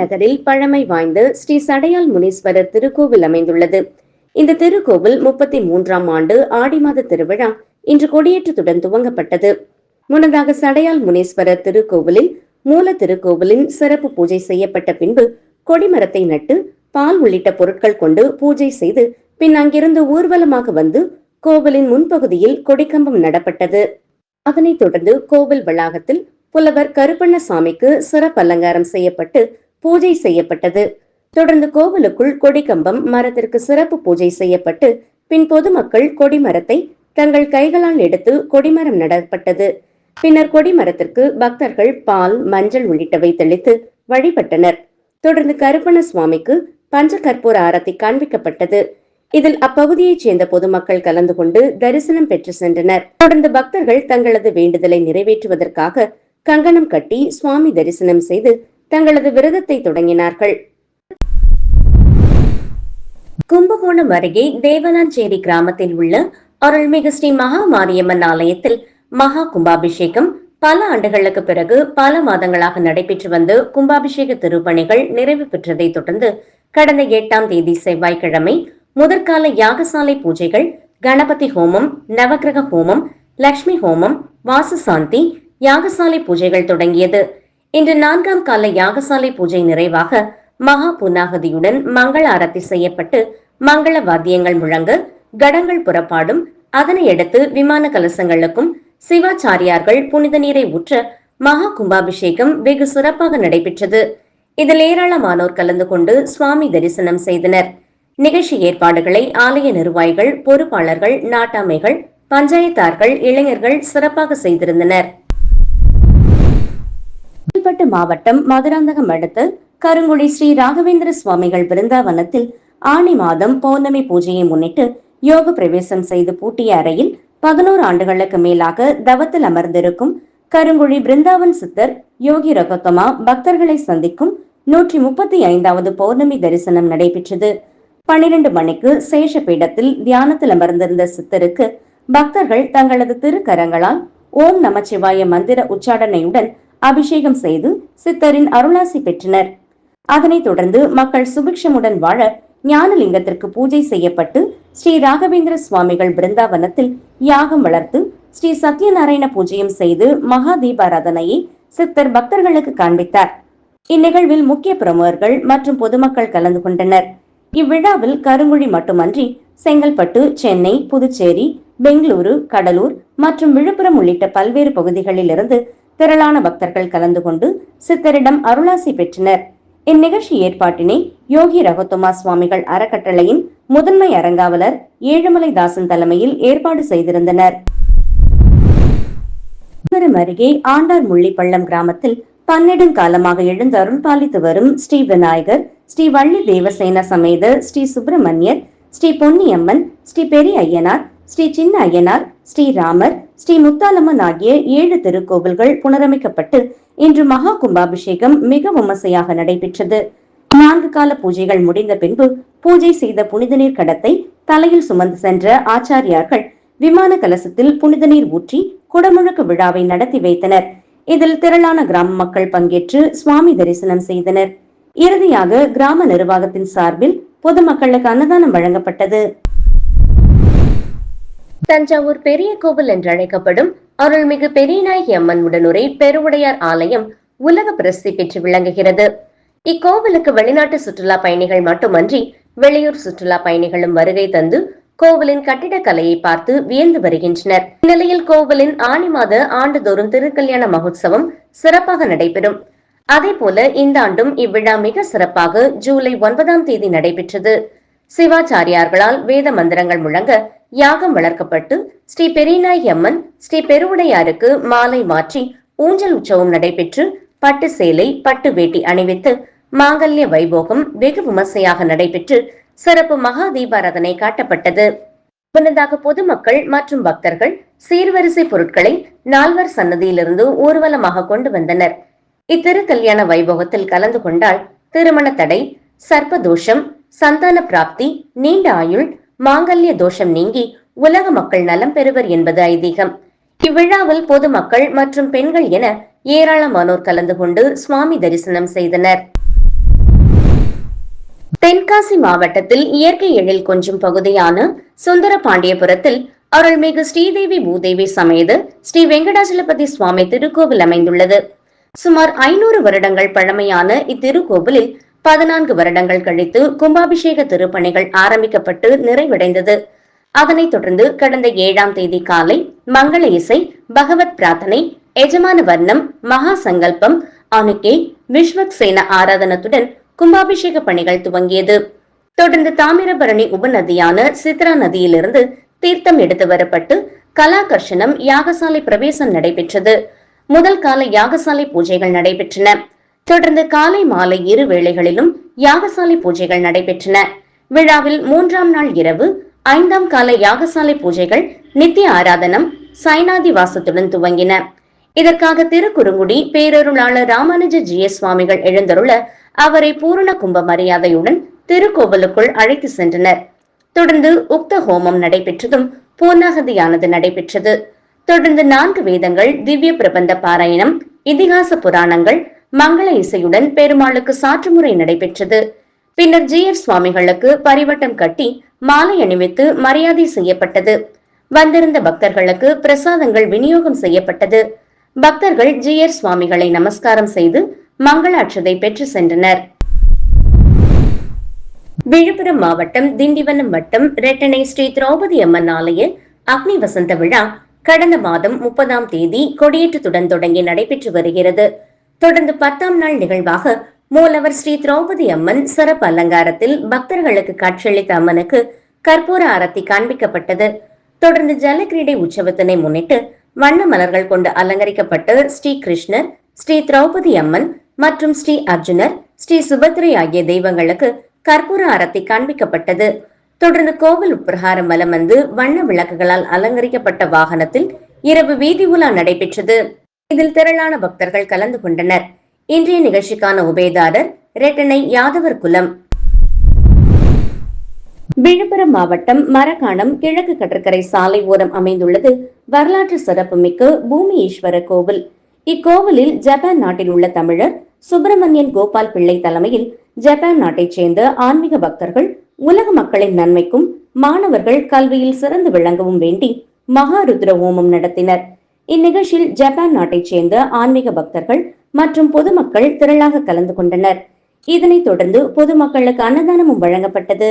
நகரில் பழமை வாய்ந்த ஸ்ரீ சடையால் முனீஸ்வரர் திருக்கோவில் அமைந்துள்ளது. இந்த திருக்கோவில் முப்பத்தி மூன்றாம் ஆண்டு ஆடி மாத திருவிழா இன்று கொடியேற்றத்துடன் துவங்கப்பட்டது. முன்னதாக சடையால் முனீஸ்வரர் திருக்கோவிலில் மூல திருக்கோவிலின் சிறப்பு பூஜை செய்யப்பட்ட பின்பு கொடிமரத்தை நட்டு பால் உள்ளிட்ட பொருட்கள் கொண்டு பூஜை செய்து பின் அங்கிருந்து ஊர்வலமாக வந்து கோவிலின் முன்பகுதியில் கொடிக்கம்பம் நடப்பட்டது. அதனைத் தொடர்ந்து கோவில் வளாகத்தில் புலவர் கருப்பண்ணசாமிக்கு சிறப்பு அலங்காரம் செய்யப்பட்டு பூஜை செய்யப்பட்டது. தொடர்ந்து கோவிலுக்குள் கொடிக்கம்பம் மரத்திற்கு சிறப்பு பூஜை செய்யப்பட்டு பின் பொதுமக்கள் கொடிமரத்தை தங்கள் கைகளால் எடுத்து கொடிமரம் நடப்பட்டது. பின்னர் கொடிமரத்திற்கு பக்தர்கள் பால் மஞ்சள் உள்ளிட்டவை தெளித்து வழிபட்டனர். தொடர்ந்து கருப்பண சுவாமிக்கு பஞ்ச கற்பூர ஆரத்தி காண்பிக்கப்பட்டது. இதில் அப்பகுதியைச் சேர்ந்த பொதுமக்கள் கலந்து கொண்டு தரிசனம் பெற்று சென்றனர். தொடர்ந்து பக்தர்கள் தங்களது வேண்டுதலை நிறைவேற்றுவதற்காக கங்கணம் கட்டி சுவாமி தரிசனம் செய்து தங்களது விரதத்தை தொடங்கினார்கள். கும்பகோணம் அருகே தேவலாஞ்சேரி கிராமத்தில் உள்ள அருள்மிகு ஸ்ரீ மகா மாரியம்மன் ஆலயத்தில் மகா கும்பாபிஷேகம் பல ஆண்டுகளுக்கு பிறகு பல மாதங்களாக நடைபெற்று வந்து கும்பாபிஷேக திருப்பணிகள் நிறைவு பெற்றதை தொடர்ந்து கடந்த எட்டாம் தேதி செவ்வாய்க்கிழமை முதற்கால யாகசாலை பூஜைகள் கணபதி ஹோமம் நவக்கிரக ஹோமம் லக்ஷ்மி ஹோமம் வாசு சாந்தி யாகசாலை பூஜைகள் தொடங்கியது. இன்று நான்காம் கால யாகசாலை பூஜை நிறைவாக மகா புன்னாகதியுடன் மங்கள ஆரத்தி செய்யப்பட்டு மங்கள வாத்தியங்கள் முழங்க கடங்கள் புறப்பாடும். அதனையடுத்து விமான கலசங்களுக்கும் சிவாச்சாரியார்கள் புனித நீரை ஊற்ற மகா கும்பாபிஷேகம் வெகு சிறப்பாக நடைபெற்றது. இதில் ஏராளமானோர் கலந்து கொண்டு சுவாமி தரிசனம் செய்தனர். நிகழ்ச்சி ஏற்பாடுகளை ஆலய நிர்வாகிகள் பொறுப்பாளர்கள் நாட்டாமைகள் பஞ்சாயத்தார்கள் இளைஞர்கள் சிறப்பாக செய்திருந்தனர். செங்கல்பட்டு மாவட்டம் மதுராந்தகம் அடுத்த கருங்குடி ஸ்ரீ ராகவேந்திர சுவாமிகள் பிருந்தாவனத்தில் ஆணி மாதம் பௌர்ணமி பூஜையை முன்னிட்டு யோக பிரவேசம் செய்து பூட்டிய அறையில் பதினோரு ஆண்டுகளுக்கு மேலாக தவத்தில் அமர்ந்திருக்கும் கருங்குழி பிருந்தாவன் சித்தர் யோகி ரகோத்தமா பக்தர்களை சந்திக்கும் நூற்றி முப்பத்தி ஐந்தாவது பௌர்ணமி தரிசனம் நடைபெற்றது. பனிரெண்டு மணிக்கு சேஷ பீடத்தில் தியானத்தில் அமர்ந்திருந்த சித்தருக்கு பக்தர்கள் தங்களது திருக்கரங்களால் ஓம் நமச்சிவாய மந்திர உச்சாடனையுடன் அபிஷேகம் செய்து சித்தரின் அருளாசி பெற்றனர். அதனைத் தொடர்ந்து மக்கள் சுபிக்ஷமுடன் வாழ ஞானலிங்கத்திற்கு பூஜை செய்யப்பட்டு ஸ்ரீ ராகவேந்திர சுவாமிகள் பிருந்தாவனத்தில் யாகம் வளர்த்து ஸ்ரீ சத்யநாராயண பூஜையும் செய்து மகா தீபாராதனையை சித்தர் பக்தர்களுக்கு காண்பித்தார். இந்நிகழ்வில் முக்கிய பிரமுகர்கள் மற்றும் பொதுமக்கள் கலந்து கொண்டனர். இவ்விழாவில் கருங்குழி மட்டுமன்றி செங்கல்பட்டு சென்னை புதுச்சேரி பெங்களூரு கடலூர் மற்றும் விழுப்புரம் உள்ளிட்ட பல்வேறு பகுதிகளில் இருந்து திரளான பக்தர்கள் கலந்து கொண்டு சித்தரிடம் அருளாசி பெற்றனர். இந்நிகழ்ச்சி ஏற்பாட்டினை யோகி ரகோத்தமா சுவாமிகள் அறக்கட்டளையின் முதன்மை அரங்காவலர் ஏழுமலை தாசன் தலைமையில் ஏற்பாடு செய்திருந்தனர். அருகே ஆண்டார் முள்ளிப்பள்ளம் கிராமத்தில் பன்னெடுங்காலமாக எழுந்து அருள் பாலித்து வரும் ஸ்ரீ விநாயகர் ஸ்ரீ வள்ளி தேவசேன சமேத ஸ்ரீ சுப்பிரமணியர் ஸ்ரீ பொன்னியம்மன் ஸ்ரீ பெரிய ஐயனார் ஸ்ரீ சின்ன ஐயனார் ஸ்ரீ ராமர் ஸ்ரீ முத்தாலம்மன் ஆகிய ஏழு திருக்கோவில்கள் புனரமைக்கப்பட்டு இன்று மகா கும்பாபிஷேகம் மிக விமர்சையாக நடைபெற்றது. நான்கு கால பூஜைகள் முடிந்த பின்பு பூஜை செய்த புனித நீர் கடத்தை தலையில் சுமந்து சென்ற ஆச்சாரியார்கள் விமான கலசத்தில் புனித நீர் ஊற்றி குடமுழுக்கு விழாவை நடத்தி வைத்தனர். இதில் திரளான கிராம மக்கள் பங்கேற்று சுவாமி தரிசனம் செய்தனர். இறுதியாக கிராம நிர்வாகத்தின் சார்பில் பொதுமக்களுக்கு அன்னதானம் வழங்கப்பட்டது. தஞ்சாவூர் பெரிய கோவில் என்று அழைக்கப்படும் அருள்மிகு பெரியநாயகி அம்மன் உடனுரை பெருவுடையார் ஆலயம் உலக பிரசித்தி பெற்று விளங்குகிறது. இக்கோவிலுக்கு வெளிநாட்டு சுற்றுலா பயணிகள் மட்டுமன்றி வெளியூர் சுற்றுலா பயணிகளும் வருகை தந்து கோவிலின் கட்டிடக்கலையை பார்த்து வியந்து வருகின்றனர். இந்நிலையில் கோவிலின் ஆணி மாத ஆண்டுதோறும் திருக்கல்யாண மகோத்சவம் சிறப்பாக நடைபெறும். அதே போல இந்த ஆண்டும் இவ்விழா மிக சிறப்பாக ஜூலை ஒன்பதாம் தேதி நடைபெற்றது. சிவாச்சாரியார்களால் வேத மந்திரங்கள் முழங்க யாகம் வளர்க்கப்பட்டு ஸ்ரீ பெரியநாய் அம்மன் ஸ்ரீ பெருவுடையாருக்கு மாலை மாற்றி ஊஞ்சல் உற்சவம் நடைபெற்று பட்டு சேலை பட்டு வேட்டி அணிவித்து மாங்கல்ய வைபோகம் வெகு விமர்சையாக நடைபெற்று சிறப்பு மகா தீபாராதனை காட்டப்பட்டது. முன்னதாக பொதுமக்கள் மற்றும் பக்தர்கள் சீர்வரிசை பொருட்களை நால்வர் சன்னதியிலிருந்து ஊர்வலமாக கொண்டு வந்தனர். இத்திருக்கல்யாண வைபோகத்தில் கலந்து கொண்டால் திருமண தடை சர்ப்பதோஷம் சந்தான பிராப்தி நீண்ட ஆயுள் மாங்கல்ய தோஷம் நீங்கி உலக மக்கள் நலம் பெறுவர் என்பது ஐதீகம். இவ்விழாவில் பொதுமக்கள் மற்றும் பெண்கள் என ஏராளமானோர் கலந்து கொண்டு சுவாமி தரிசனம் செய்தனர். தென்காசி மாவட்டத்தில் இயற்கை எழில் கொஞ்சம் பகுதியான சுந்தரபாண்டியபுரத்தில் அருள்மிகு ஸ்ரீதேவி பூதேவி சமேத ஸ்ரீ வெங்கடாச்சலபதி சுவாமி திருக்கோவில் அமைந்துள்ளது. சுமார் ஐநூறு வருடங்கள் பழமையான இத்திருக்கோவிலில் பதினான்கு வருடங்கள் கழித்து கும்பாபிஷேக திருப்பணிகள் ஆரம்பிக்கப்பட்டு நிறைவடைந்தது. அதனைத் தொடர்ந்து கடந்த ஏழாம் தேதி காலை மங்கள இசை பகவத் பிரார்த்தனை எஜமான வர்ணம் மகா சங்கல்பம் அணுக்கே விஸ்வக் சேன ஆராதனத்துடன் கும்பாபிஷேக பணிகள் துவங்கியது. தொடர்ந்து தாமிரபரணி உபநதியான சித்ரா நதியிலிருந்து தீர்த்தம் எடுத்து வரப்பட்டு கலாகர்ஷனம் யாகசாலை பிரவேசம் நடைபெற்றது. முதல் கால யாகசாலை பூஜைகள் நடைபெற்றன. தொடர்ந்து காலை மாலை இரு வேளைகளிலும் யாகசாலை பூஜைகள் நடைபெற்றன. விழாவில் மூன்றாம் நாள் இரவு ஐந்தாம் கால யாகசாலை பூஜைகள் நித்திய ஆராதனம் சைனாதி வாசத்துடன் துவங்கின. இதற்காக திருக்குறுங்குடி பேரருளாளர் ராமானுஜ ஜி எஸ் சுவாமிகள் எழுந்தருள அவரை பூரண கும்ப மரியாதையுடன் திருக்கோவிலுக்குள் அழைத்து சென்றனர். தொடர்ந்து உக்த ஹோமம் நடைபெற்றதும் பூர்ணாகதியானது நடைபெற்றது. தொடர்ந்து நான்கு வேதங்கள் திவ்ய பிரபந்த பாராயணம் இதிகாச புராணங்கள் மங்கள இசையுடன் பெருமாளுக்கு சாற்றுமுறை நடைபெற்றது. பின்னர் ஜீயர் சுவாமிகளுக்கு பரிவட்டம் கட்டி மாலை அணிவித்து மரியாதை செய்யப்பட்டது. வந்திருந்த பக்தர்களுக்கு பிரசாதங்கள் விநியோகம் செய்யப்பட்டது. பக்தர்கள் ஜீயர் சுவாமிகளை நமஸ்காரம் செய்து மங்களாட்சதை பெற்று சென்றனர். விழுப்புரம் மாவட்டம் திண்டிவனம் வட்டம் ரெட்டனை ஸ்ரீ திரௌபதி அம்மன் ஆலய அக்னி வசந்த விழா கடந்த மாதம் முப்பதாம் தேதி கொடியேற்றத்துடன் தொடங்கி நடைபெற்று வருகிறது. தொடர்ந்து பத்தாம் நாள் நிகழ்வாக மூலவர் ஸ்ரீ திரௌபதி அம்மன் சிறப்பு அலங்காரத்தில் பக்தர்களுக்கு காட்சியளித்த அம்மனுக்கு கற்பூர ஆரத்தி காண்பிக்கப்பட்டது. தொடர்ந்து ஜலக்கிரீடை உற்சவத்தினை முன்னிட்டு வண்ண மலர்கள் கொண்டு அலங்கரிக்கப்பட்ட ஸ்ரீ கிருஷ்ணர் ஸ்ரீ திரௌபதி அம்மன் மற்றும் ஸ்ரீ அர்ஜுனர் ஸ்ரீ சுபத்ரை ஆகிய தெய்வங்களுக்கு கற்பூர ஆரத்தி காண்பிக்கப்பட்டது. தொடர்ந்து கோவில் உப்பிரகாரம் வலம் வந்து வண்ண விளக்குகளால் அலங்கரிக்கப்பட்ட வாகனத்தில் இரவு வீதி உலா நடைபெற்றது. இதில் திரளான பக்தர்கள் கலந்து கொண்டனர். இன்றைய நிகழ்ச்சிக்கான உபயதாரர் ரெட்டனை யாதவர் குலம். விழுப்புரம் மாவட்டம் மரக்காணம் கிழக்கு கடற்கரை சாலை ஓரம் அமைந்துள்ளது. வரலாற்று சிறப்புமிக்க பூமி ஈஸ்வர கோவில். இக்கோவிலில் ஜப்பான் நாட்டில் உள்ள தமிழர் சுப்பிரமணியன் கோபால் பிள்ளை தலைமையில் ஜப்பான் நாட்டைச் சேர்ந்த ஆன்மீக பக்தர்கள் உலக மக்களின் நன்மைக்கும் மாணவர்கள் கல்வியில் சிறந்து விளங்கவும் வேண்டி மகாருத்ர ஹோமம் நடத்தினர். இந்நிகழ்ச்சியில் ஜப்பான் நாட்டைச் சேர்ந்த ஆன்மீக பக்தர்கள் மற்றும் பொதுமக்கள் திரளாக கலந்து கொண்டனர். இதனைத் தொடர்ந்து பொதுமக்களுக்கு அன்னதானமும் வழங்கப்பட்டது.